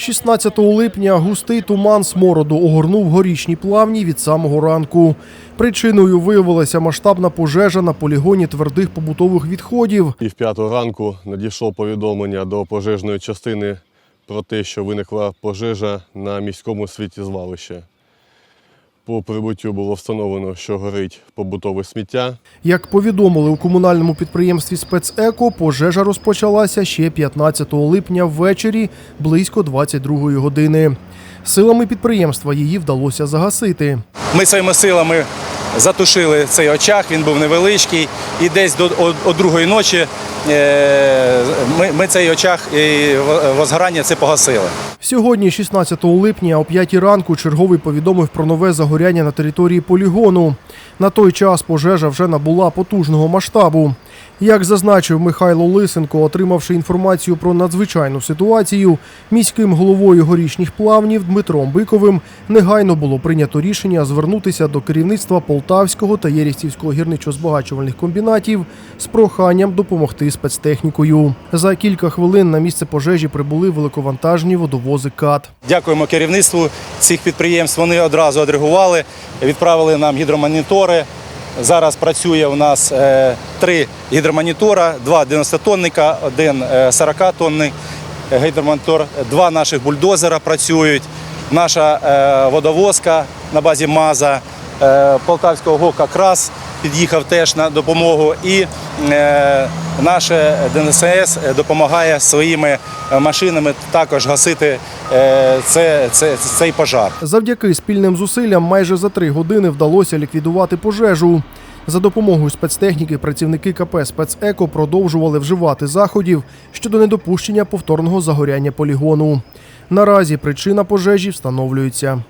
16 липня густий туман смороду огорнув горішні плавні від самого ранку. Причиною виявилася масштабна пожежа на полігоні твердих побутових відходів. І в п'яту ранку надійшло повідомлення до пожежної частини про те, що виникла пожежа на міському світтєзвалищі. По прибуттю було встановлено, що горить побутове сміття. Як повідомили у комунальному підприємстві спецеко, пожежа розпочалася ще 15 липня ввечері близько 22 години. Силами підприємства її вдалося загасити. Ми своїми силами затушили цей очаг, він був невеличкий, і десь до о, другої ночі е, ми, ми цей очаг і возгорання це погасили. Сьогодні, 16 липня, о 5 ранку, черговий повідомив про нове загоряння на території полігону. На той час пожежа вже набула потужного масштабу. Як зазначив Михайло Лисенко, отримавши інформацію про надзвичайну ситуацію, міським головою горішніх плавнів Дмитром Биковим негайно було прийнято рішення звернутися до керівництва Полтавського та Єрістівського гірничо-збагачувальних комбінатів з проханням допомогти спецтехнікою. За кілька хвилин на місце пожежі прибули великовантажні водовози КАТ. Дякуємо керівництву цих підприємств. Вони одразу відреагували, відправили нам гідромонітори. Зараз працює у нас е, три гідромонітора, два 90-тонника, один 40-тонний гідромонітор, два наших бульдозера працюють, наша е, водовозка на базі МАЗа, е, Полтавського ГОК «Крас» під'їхав теж на допомогу. І е, наше ДНСС допомагає своїми е, машинами також гасити е, це, це, цей пожар. Завдяки спільним зусиллям майже за три години вдалося ліквідувати пожежу. За допомогою спецтехніки працівники КП «Спецеко» продовжували вживати заходів щодо недопущення повторного загоряння полігону. Наразі причина пожежі встановлюється.